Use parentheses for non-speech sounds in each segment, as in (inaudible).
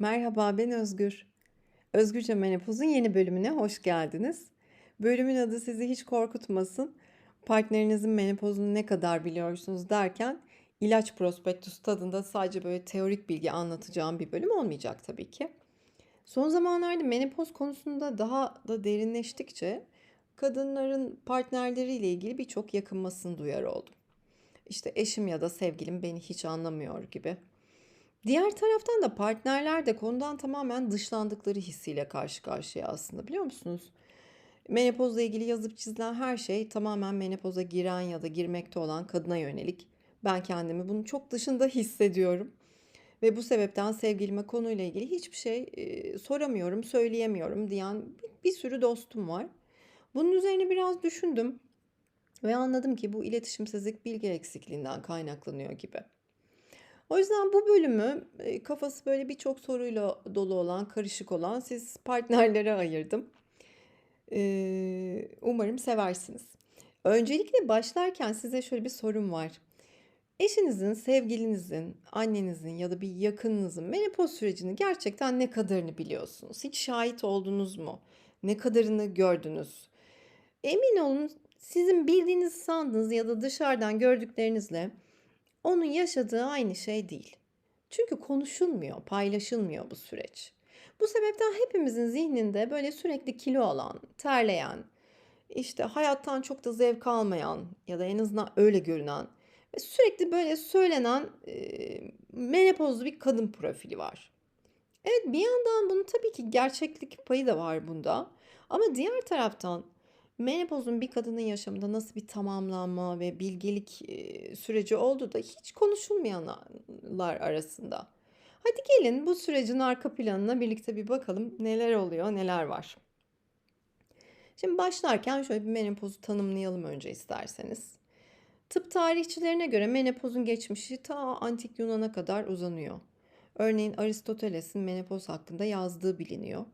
Merhaba, ben Özgür. Özgürce Menopoz'un yeni bölümüne hoş geldiniz. Bölümün adı sizi hiç korkutmasın. Partnerinizin menopozunu ne kadar biliyorsunuz derken ilaç prospektüs tadında sadece böyle teorik bilgi anlatacağım bir bölüm olmayacak tabii ki. Son zamanlarda menopoz konusunda daha da derinleştikçe kadınların partnerleriyle ilgili birçok yakınmasını duyar oldum. İşte eşim ya da sevgilim beni hiç anlamıyor gibi. Diğer taraftan da partnerler de konudan tamamen dışlandıkları hissiyle karşı karşıya aslında biliyor musunuz? Menopozla ilgili yazıp çizilen her şey tamamen menopoza giren ya da girmekte olan kadına yönelik. Ben kendimi bunun çok dışında hissediyorum. Ve bu sebepten sevgilime konuyla ilgili hiçbir şey e, soramıyorum, söyleyemiyorum diyen bir, bir sürü dostum var. Bunun üzerine biraz düşündüm ve anladım ki bu iletişimsizlik bilgi eksikliğinden kaynaklanıyor gibi. O yüzden bu bölümü e, kafası böyle birçok soruyla dolu olan, karışık olan siz partnerlere ayırdım. Ee, umarım seversiniz. Öncelikle başlarken size şöyle bir sorum var. Eşinizin, sevgilinizin, annenizin ya da bir yakınınızın menopoz sürecini gerçekten ne kadarını biliyorsunuz? Hiç şahit oldunuz mu? Ne kadarını gördünüz? Emin olun sizin bildiğiniz sandığınız ya da dışarıdan gördüklerinizle onun yaşadığı aynı şey değil. Çünkü konuşulmuyor, paylaşılmıyor bu süreç. Bu sebepten hepimizin zihninde böyle sürekli kilo alan, terleyen, işte hayattan çok da zevk almayan ya da en azından öyle görünen ve sürekli böyle söylenen e, menopozlu bir kadın profili var. Evet bir yandan bunun tabii ki gerçeklik payı da var bunda. Ama diğer taraftan menopozun bir kadının yaşamında nasıl bir tamamlanma ve bilgelik süreci olduğu da hiç konuşulmayanlar arasında. Hadi gelin bu sürecin arka planına birlikte bir bakalım neler oluyor, neler var. Şimdi başlarken şöyle bir menopozu tanımlayalım önce isterseniz. Tıp tarihçilerine göre menopozun geçmişi ta antik Yunan'a kadar uzanıyor. Örneğin Aristoteles'in menopoz hakkında yazdığı biliniyor.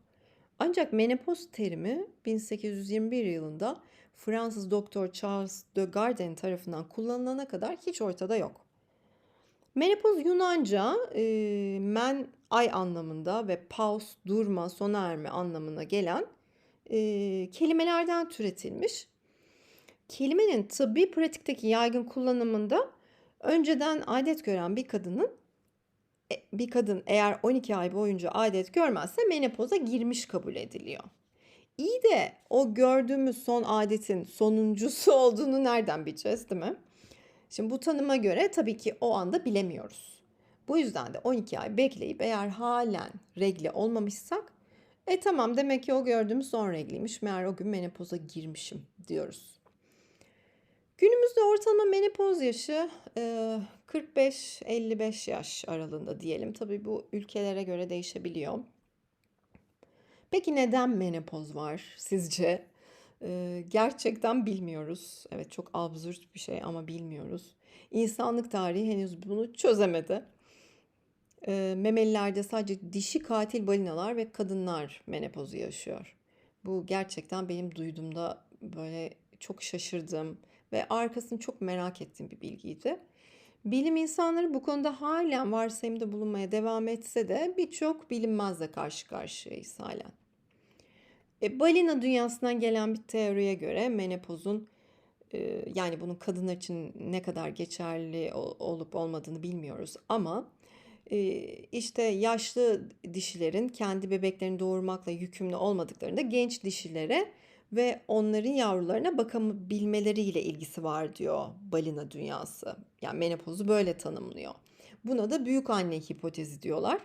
Ancak menopoz terimi 1821 yılında Fransız doktor Charles de Garden tarafından kullanılana kadar hiç ortada yok. Menopoz Yunanca e, men ay anlamında ve paus durma sona erme anlamına gelen e, kelimelerden türetilmiş. Kelimenin tıbbi pratikteki yaygın kullanımında önceden adet gören bir kadının bir kadın eğer 12 ay boyunca adet görmezse menopoza girmiş kabul ediliyor. İyi de o gördüğümüz son adetin sonuncusu (laughs) olduğunu nereden bileceğiz değil mi? Şimdi bu tanıma göre tabii ki o anda bilemiyoruz. Bu yüzden de 12 ay bekleyip eğer halen regle olmamışsak e tamam demek ki o gördüğümüz son regliymiş. Meğer o gün menopoza girmişim diyoruz. Günümüzde ortalama menopoz yaşı 45-55 yaş aralığında diyelim. Tabii bu ülkelere göre değişebiliyor. Peki neden menopoz var sizce? gerçekten bilmiyoruz. Evet çok absürt bir şey ama bilmiyoruz. İnsanlık tarihi henüz bunu çözemedi. memelilerde sadece dişi katil balinalar ve kadınlar menopozu yaşıyor. Bu gerçekten benim duyduğumda böyle çok şaşırdığım ve arkasını çok merak ettiğim bir bilgiydi. Bilim insanları bu konuda halen varsayımda bulunmaya devam etse de birçok bilinmezle karşı karşıyayız halen. E, balina dünyasından gelen bir teoriye göre menopozun e, yani bunun kadınlar için ne kadar geçerli olup olmadığını bilmiyoruz ama e, işte yaşlı dişilerin kendi bebeklerini doğurmakla yükümlü olmadıklarında genç dişilere ve onların yavrularına bakabilmeleriyle ilgisi var diyor balina dünyası. Yani menopozu böyle tanımlıyor. Buna da büyük anne hipotezi diyorlar.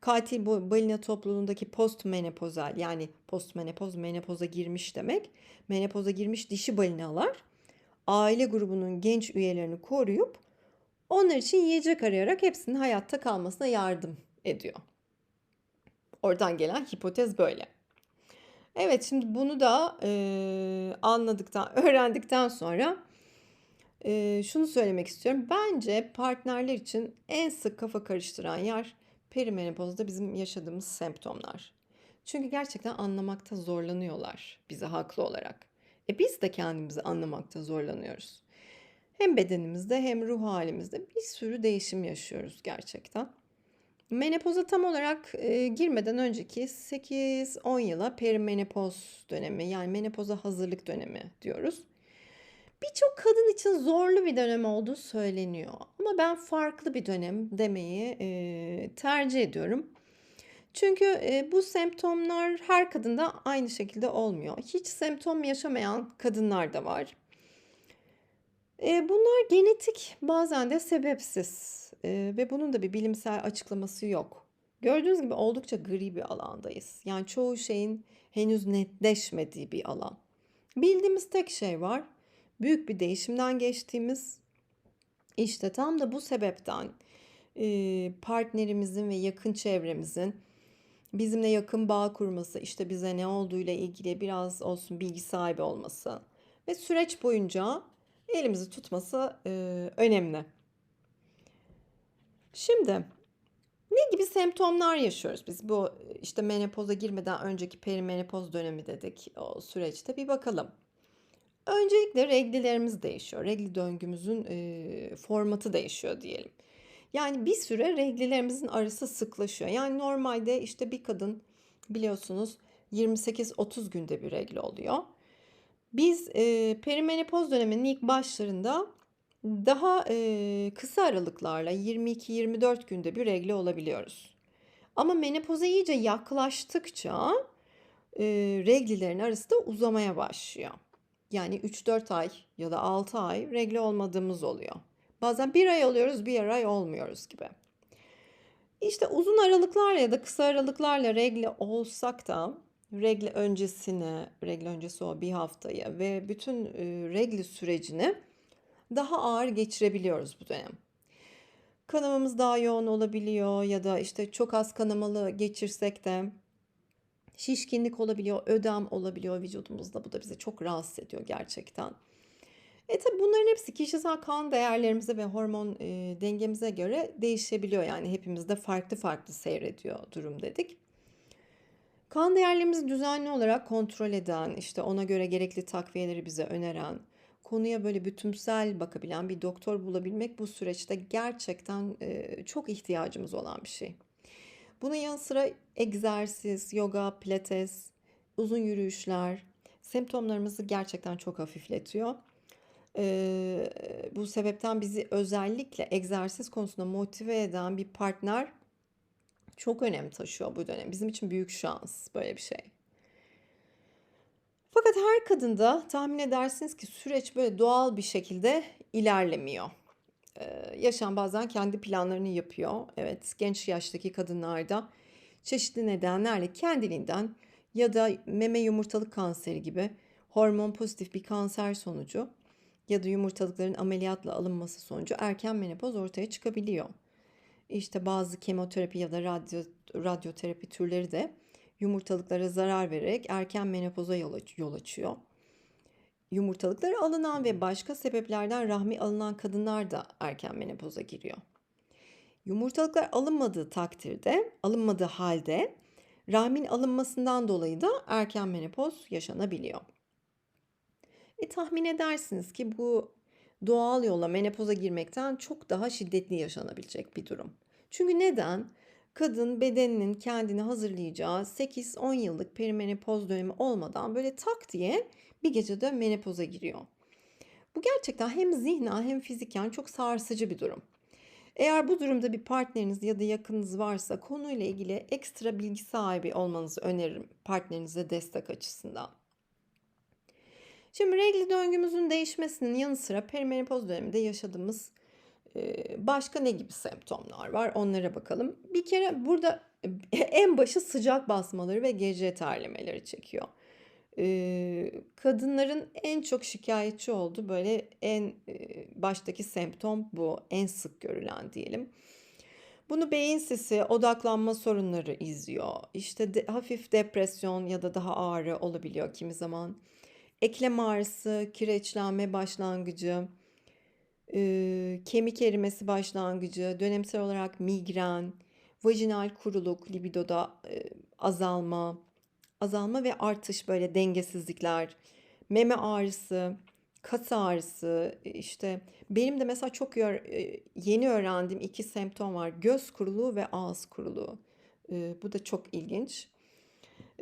Katil bu balina topluluğundaki postmenopozel yani postmenopoz menopoza girmiş demek. Menopoza girmiş dişi balinalar aile grubunun genç üyelerini koruyup onlar için yiyecek arayarak hepsinin hayatta kalmasına yardım ediyor. Oradan gelen hipotez böyle. Evet şimdi bunu da e, anladıktan, (laughs) öğrendikten sonra e, şunu söylemek istiyorum. Bence partnerler için en sık kafa karıştıran yer perimenopozda bizim yaşadığımız semptomlar. Çünkü gerçekten anlamakta zorlanıyorlar bizi haklı olarak. E biz de kendimizi anlamakta zorlanıyoruz. Hem bedenimizde hem ruh halimizde bir sürü değişim yaşıyoruz gerçekten. Menopoza tam olarak, eee, girmeden önceki 8-10 yıla perimenopoz dönemi, yani menopoza hazırlık dönemi diyoruz. Birçok kadın için zorlu bir dönem olduğu söyleniyor ama ben farklı bir dönem demeyi, eee, tercih ediyorum. Çünkü, eee, bu semptomlar her kadında aynı şekilde olmuyor. Hiç semptom yaşamayan kadınlar da var. Eee, bunlar genetik, bazen de sebepsiz, eee, ve bunun da bir bilimsel açıklaması yok. Gördüğünüz gibi oldukça gri bir alandayız. Yani çoğu şeyin henüz netleşmediği bir alan. Bildiğimiz tek şey var, büyük bir değişimden geçtiğimiz. İşte tam da bu sebepten, eee, partnerimizin ve yakın çevremizin bizimle yakın bağ kurması, işte bize ne olduğuyla ilgili biraz olsun bilgi sahibi olması ve süreç boyunca elimizi tutması, eee, önemli. Şimdi ne gibi semptomlar yaşıyoruz biz bu, işte, menopoza girmeden önceki perimenopoz dönemi dedik o süreçte bir bakalım. Öncelikle reglilerimiz değişiyor. Regl döngümüzün, eee, formatı değişiyor diyelim. Yani bir süre reglilerimizin arası sıklaşıyor. Yani normalde, işte, bir kadın biliyorsunuz 28-30 günde bir regl oluyor. Biz, eee, perimenopoz döneminin ilk başlarında daha, eee, kısa aralıklarla 22-24 günde bir regl olabiliyoruz. Ama menopoza iyice yaklaştıkça, eee, reglilerin arası da uzamaya başlıyor. Yani 3-4 ay ya da 6 ay regl olmadığımız oluyor. Bazen 1 ay oluyoruz, 1 ay olmuyoruz gibi. İşte uzun aralıklarla ya da kısa aralıklarla regl olsak da regl öncesini, regl öncesi o 1 haftayı ve bütün, eee, regl sürecini daha ağır geçirebiliyoruz bu dönem. Kanamamız daha yoğun olabiliyor ya da, işte, çok az kanamalı geçirsek de şişkinlik olabiliyor, ödem olabiliyor vücudumuzda. Bu da bizi çok rahatsız ediyor gerçekten. E, tabii bunların hepsi kişisel kan değerlerimize ve hormon, eee, dengemize göre değişebiliyor. Yani hepimizde farklı farklı seyrediyor durum dedik. Kan değerlerimizi düzenli olarak kontrol eden, işte, ona göre gerekli takviyeleri bize öneren, konuya böyle bütünsel bakabilen bir doktor bulabilmek bu süreçte gerçekten, eee, çok ihtiyacımız olan bir şey. Bunun yanı sıra egzersiz, yoga, pilates, uzun yürüyüşler semptomlarımızı gerçekten çok hafifletiyor. Eee, bu sebepten bizi özellikle egzersiz konusunda motive eden bir partner çok önem taşıyor bu dönem. Bizim için büyük şans böyle bir şey. Fakat her kadında tahmin edersiniz ki süreç böyle doğal bir şekilde ilerlemiyor. Eee, yaşam bazen kendi planlarını yapıyor. Evet, genç yaştaki kadınlarda çeşitli nedenlerle kendiliğinden ya da meme yumurtalık kanseri gibi hormon pozitif bir kanser sonucu ya da yumurtalıkların ameliyatla alınması sonucu erken menopoz ortaya çıkabiliyor. İşte bazı kemoterapi ya da radyo radyoterapi türleri de yumurtalıklara zarar vererek erken menopoza yol aç yol açıyor. Yumurtalıkları alınan ve başka sebeplerden rahmi alınan kadınlar da erken menopoza giriyor. Yumurtalıklar alınmadığı takdirde, alınmadığı halde rahmin alınmasından dolayı da erken menopoz yaşanabiliyor. E, tahmin edersiniz ki bu doğal yolla menopoza girmekten çok daha şiddetli yaşanabilecek bir durum. Çünkü neden? Kadın bedeninin kendini hazırlayacağı 8-10 yıllık perimenopoz dönemi olmadan böyle tak diye bir gecede menopoza giriyor. Bu gerçekten hem zihnen hem fiziken çok sarsıcı bir durum. Eğer bu durumda bir partneriniz ya da yakınınız varsa konuyla ilgili ekstra bilgi sahibi olmanızı öneririm partnerinize destek açısından. Şimdi regl döngümüzün değişmesinin yanı sıra perimenopoz döneminde yaşadığımız, eee, başka ne gibi semptomlar var onlara bakalım. Bir kere burada en başı sıcak basmaları ve gece terlemeleri çekiyor. Kadınların en çok şikâyetçi olduğu böyle en, baştaki semptom bu. En sık görülen diyelim. Bunu beyin sisi, odaklanma sorunları izliyor. İşte de hafif depresyon ya da daha ağrı olabiliyor kimi zaman. Eklem ağrısı, kireçlenme başlangıcı, eee, kemik erimesi başlangıcı, dönemsel olarak migren, vajinal kuruluk, libidoda, eee, azalma, azalma ve artış böyle dengesizlikler, meme ağrısı, kas ağrısı, işte benim de mesela çok eee, yeni öğrendiğim 2 semptom var. Göz kuruluğu ve ağız kuruluğu. Eee, bu da çok ilginç.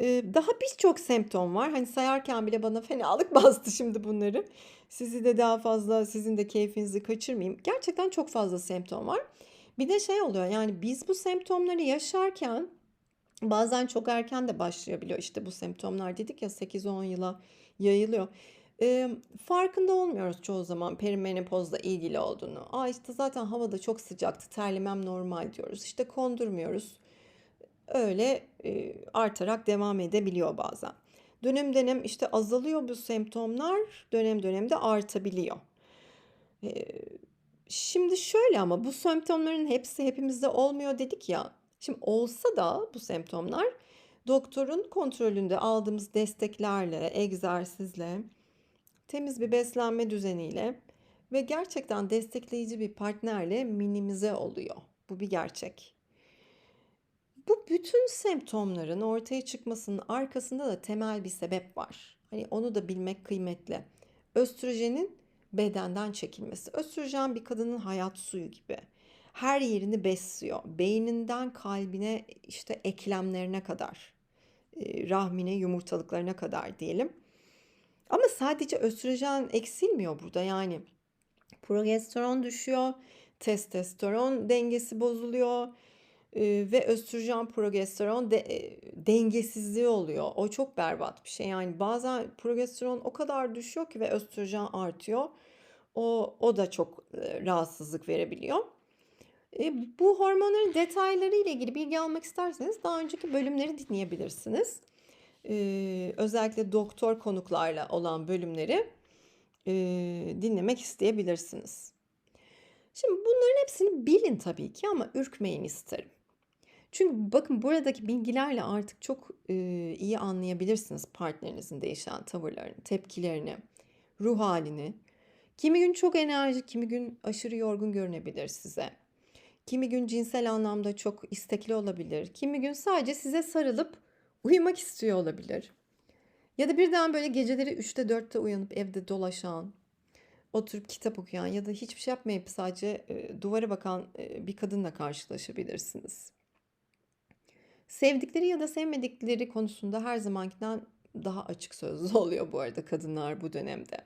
Eee, daha birçok semptom var. Hani sayarken bile bana fenalık (laughs) bastı şimdi bunları. Sizi de daha fazla, sizin de keyfinizi kaçırmayayım. Gerçekten çok fazla semptom var. Bir de şey oluyor yani biz bu semptomları yaşarken bazen çok erken de başlayabiliyor. İşte bu semptomlar dedik ya 8-10 yıla yayılıyor. Emm, farkında olmuyoruz çoğu zaman perimenopozla ilgili olduğunu. "A, işte zaten havada çok sıcaktı, terlemem normal." diyoruz. İşte kondurmuyoruz. Öyle, eee, artarak devam edebiliyor bazen. Dönem dönem, işte, azalıyor bu semptomlar, dönem dönem de artabiliyor. Eee, şimdi şöyle ama bu semptomların hepsi hepimizde olmuyor dedik ya. Şimdi olsa da bu semptomlar doktorun kontrolünde aldığımız desteklerle, egzersizle, temiz bir beslenme düzeniyle ve gerçekten destekleyici bir partnerle minimize oluyor. Bu bir gerçek. Bu bütün semptomların ortaya çıkmasının arkasında da temel bir sebep var. Hani onu da bilmek kıymetli. Östrojenin bedenden çekilmesi. Östrojen bir kadının hayat suyu gibi. Her yerini besliyor. Beyninden kalbine, işte eklemlerine kadar, eee, rahmine, yumurtalıklarına kadar diyelim. Ama sadece östrojen eksilmiyor burada. Yani progesteron düşüyor, testosteron dengesi bozuluyor, eee, ve östrojen progesteron de eee, dengesizliği oluyor. O çok berbat bir şey. Yani bazen progesteron o kadar düşüyor ki ve östrojen artıyor. O o da çok, eee, rahatsızlık verebiliyor. Eee, bu hormonların detayları ile ilgili bilgi almak isterseniz daha önceki bölümleri dinleyebilirsiniz. Eee, özellikle doktor konuklarla olan bölümleri, eee, dinlemek isteyebilirsiniz. Şimdi bunların hepsini bilin tabii ki ama ürkmeyin isterim. Çünkü bakın buradaki bilgilerle artık çok, eee, iyi anlayabilirsiniz partnerinizin değişen tavırlarını, tepkilerini, ruh hâlini. Kimi gün çok enerjik, kimi gün aşırı yorgun görünebilir size. Kimi gün cinsel anlamda çok istekli olabilir. Kimi gün sadece size sarılıp uyumak istiyor olabilir. Ya da birden böyle geceleri 3'te 4'te uyanıp evde dolaşan, oturup kitap okuyan ya da hiçbir şey yapmayıp sadece, eee, duvara bakan, eee, bir kadınla karşılaşabilirsiniz. Sevdikleri ya da sevmedikleri konusunda her zamankinden daha açık sözlü (laughs) oluyor bu arada kadınlar bu dönemde.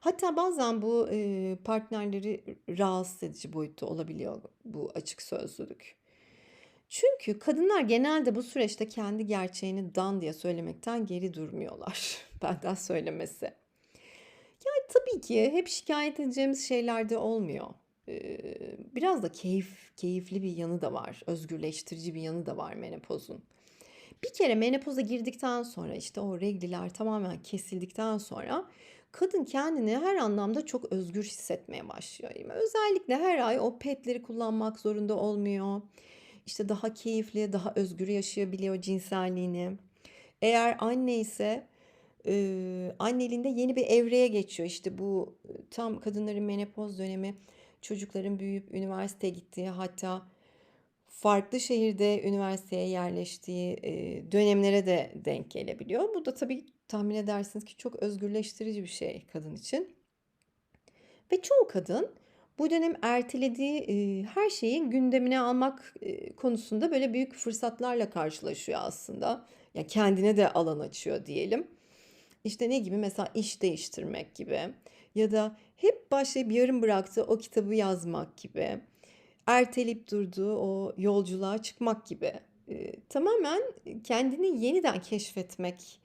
Hatta bazen bu, eee, partnerleri rahatsız edici boyutta olabiliyor bu açık sözlülük. Çünkü kadınlar genelde bu süreçte kendi gerçeğini dan diye söylemekten geri durmuyorlar. (laughs) Benden söylemesi. Yani, tabii ki hep şikâyet edeceğimiz şeyler de olmuyor. Biraz da keyif keyifli bir yanı da var. Özgürleştirici bir yanı da var menopozun. Bir kere menopoza girdikten sonra, işte, o regliler tamamen kesildikten sonra kadın kendini her anlamda çok özgür hissetmeye başlıyor. Özellikle her ay o petleri kullanmak zorunda olmuyor. İşte, daha keyifli, daha özgür yaşayabiliyor cinselliğini. Eğer anneyse, eee, anneliğinde yeni bir evreye geçiyor. İşte, bu, tam kadınların menopoz dönemi, çocukların büyüyüp üniversiteye gittiği hatta farklı şehirde üniversiteye yerleştiği, eee, dönemlere de denk gelebiliyor. Bu da tabii tahmin edersiniz ki çok özgürleştirici bir şey kadın için. Ve çoğu kadın bu dönem ertelediği, eee, her şeyi gündemine almak, eee, konusunda böyle büyük fırsatlarla karşılaşıyor aslında. Ya, kendine de alan açıyor diyelim. İşte, ne gibi? Mesela iş değiştirmek gibi ya da hep başlayıp yarım bıraktığı o kitabı yazmak gibi, erteleyip durduğu o yolculuğa çıkmak gibi. Eee, tamamen kendini yeniden keşfetmek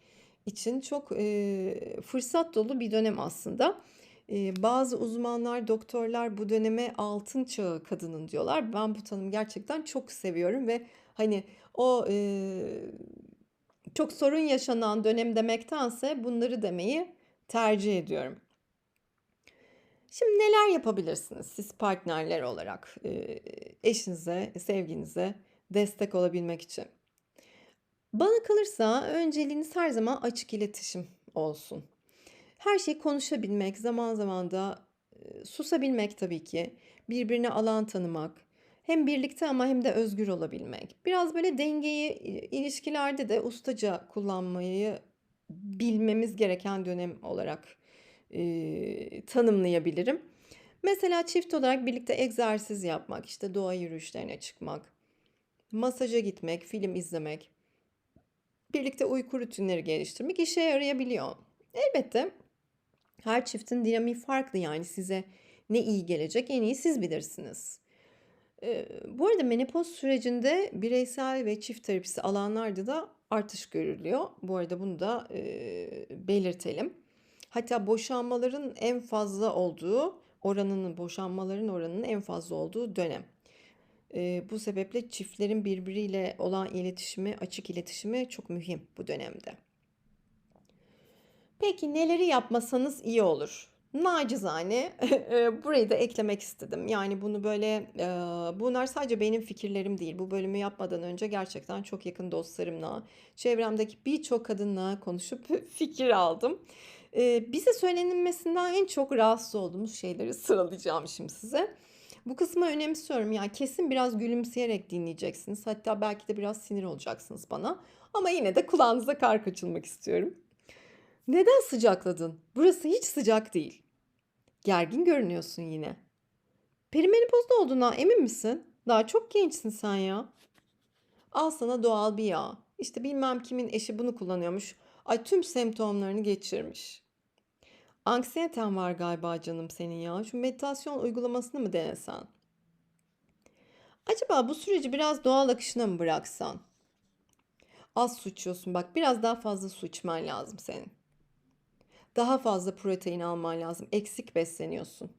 için çok, eee, fırsat dolu bir dönem aslında. Eee, bazı uzmanlar, doktorlar bu döneme altın çağı kadının diyorlar. Ben bu tanımı gerçekten çok seviyorum ve, hani, o, eee, çok sorun yaşanan dönem demektense bunları demeyi tercih ediyorum. Şimdi neler yapabilirsiniz siz partnerler olarak, eşinize, sevgilinize destek olabilmek için? Bana kalırsa önceliğiniz her zaman açık iletişim olsun. Her şeyi konuşabilmek, zaman zaman da, susabilmek tabii ki, birbirine alan tanımak, hem birlikte ama hem de özgür olabilmek. Biraz böyle dengeyi, ilişkilerde de ustaca kullanmayı bilmemiz gereken dönem olarak eee, tanımlayabilirim. Mesela çift olarak birlikte egzersiz yapmak, işte doğa yürüyüşlerine çıkmak, masaja gitmek, film izlemek, birlikte uyku rutinleri geliştirmek işe yarayabiliyor. Elbette her çiftin dinamiği farklı yani size ne iyi gelecek en iyi siz bilirsiniz. Eee, bu arada menopoz sürecinde bireysel ve çift terapisi alanlarda da artış görülüyor. Bu arada bunu da eee, belirtelim. Hatta boşanmaların en fazla olduğu oranının boşanmaların oranının en fazla olduğu dönem. Eee, bu sebeple çiftlerin birbiriyle olan iletişimi, açık iletişimi çok mühim bu dönemde. Peki neleri yapmasanız iyi olur? Nacizane eee, (laughs) burayı da eklemek istedim. Yani bunu böyle eee, bunlar sadece benim fikirlerim değil. Bu bölümü yapmadan önce gerçekten çok yakın dostlarımla, çevremdeki birçok kadınla konuşup (laughs) fikir aldım. Eee, bize söylenilmesinden en çok rahatsız olduğumuz şeyleri sıralayacağım şimdi size. Bu kısmı önemsiyorum. Yani kesin biraz gülümseyerek dinleyeceksiniz. Hatta belki de biraz sinir olacaksınız bana. Ama yine de kulağınıza kar kaçılmak istiyorum. Neden sıcakladın? Burası hiç sıcak değil. Gergin görünüyorsun yine. Perimenopozda olduğuna emin misin? Daha çok gençsin sen ya. Al sana doğal bir yağ. İşte bilmem kimin eşi bunu kullanıyormuş. Ay tüm semptomlarını geçirmiş. Anksiyeten var galiba canım senin ya. Şu meditasyon uygulamasını mı denesen? Acaba bu süreci biraz doğal akışına mı bıraksan? Az su içiyorsun bak biraz daha fazla su içmen lazım senin. Daha fazla protein alman lazım. Eksik besleniyorsun.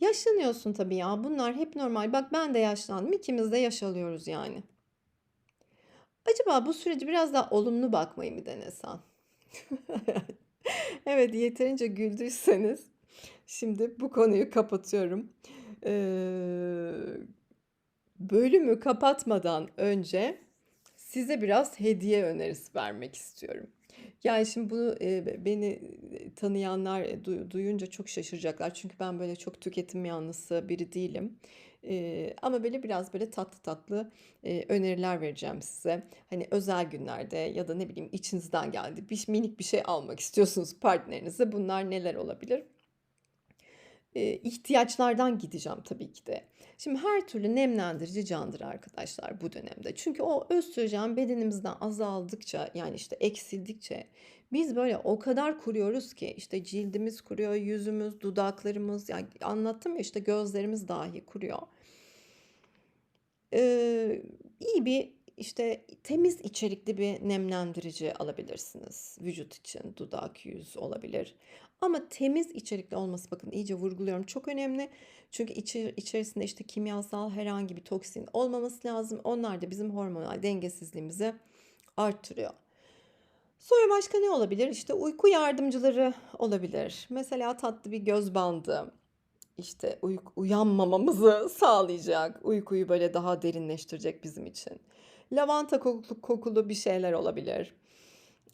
Yaşlanıyorsun tabii ya. Bunlar hep normal. Bak ben de yaşlandım. İkimiz de yaş alıyoruz yani. Acaba bu süreci biraz daha olumlu bakmayı mı denesen? (laughs) Evet, yeterince güldüyseniz şimdi bu konuyu kapatıyorum. Eee, bölümü kapatmadan önce size biraz hediye önerisi vermek istiyorum. Yani şimdi bunu be- beni e, tanıyanlar e, du- duyunca çok şaşıracaklar. Çünkü ben böyle çok tüketim yanlısı biri değilim. Eee, ama böyle biraz böyle tatlı tatlı e, öneriler vereceğim size. Hani özel günlerde ya da ne bileyim içinizden geldi bir minik bir şey almak istiyorsunuz partnerinize. Bunlar neler olabilir? İhtiyaçlardan gideceğim tabii ki de. Şimdi her türlü nemlendirici candır arkadaşlar bu dönemde. Çünkü o östrojen bedenimizden azaldıkça yani işte eksildikçe biz böyle o kadar kuruyoruz ki işte cildimiz kuruyor, yüzümüz, dudaklarımız yani anlattım ya işte gözlerimiz dahi kuruyor. Eee, iyi bir işte temiz içerikli bir nemlendirici alabilirsiniz. Vücut için dudak, yüz olabilir. Ama temiz içerikli olması bakın iyice vurguluyorum çok önemli. Çünkü içi, içerisinde işte kimyasal herhangi bir toksin olmaması lazım. Onlar da bizim hormonal dengesizliğimizi arttırıyor. Sonra başka ne olabilir? İşte uyku yardımcıları olabilir. Mesela tatlı bir göz bandı, işte uyku, uyanmamamızı sağlayacak, uykuyu böyle daha derinleştirecek bizim için. Lavanta kokulu, kokulu bir şeyler olabilir.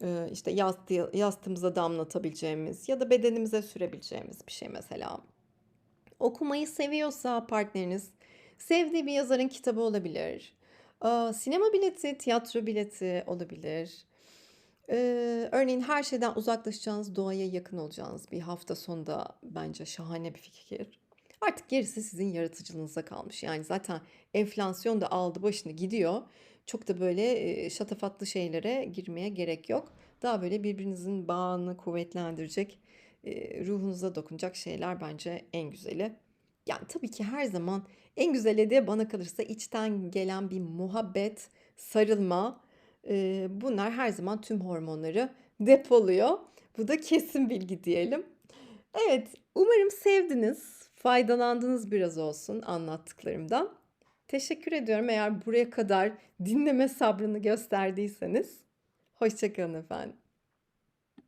Ee, işte yastı, yastığımıza damlatabileceğimiz ya da bedenimize sürebileceğimiz bir şey mesela. Okumayı seviyorsa partneriniz, sevdiği bir yazarın kitabı olabilir. Sinema bileti, tiyatro bileti olabilir. Ee, örneğin her şeyden uzaklaşacağınız, doğaya yakın olacağınız bir hafta sonu da bence şahane bir fikir. Artık gerisi sizin yaratıcılığınıza kalmış. Yani zaten enflasyon da aldı başını gidiyor. Çok da böyle şatafatlı şeylere girmeye gerek yok. Daha böyle birbirinizin bağını kuvvetlendirecek, ruhunuza dokunacak şeyler bence en güzeli. Yani tabii ki her zaman en güzeli de bana kalırsa içten gelen bir muhabbet, sarılma. bunlar her zaman tüm hormonları depoluyor. Bu da kesin bilgi diyelim. Evet, umarım sevdiniz, faydalandınız biraz olsun anlattıklarımdan. Teşekkür ediyorum eğer buraya kadar dinleme sabrını gösterdiyseniz. Hoşça kalın efendim.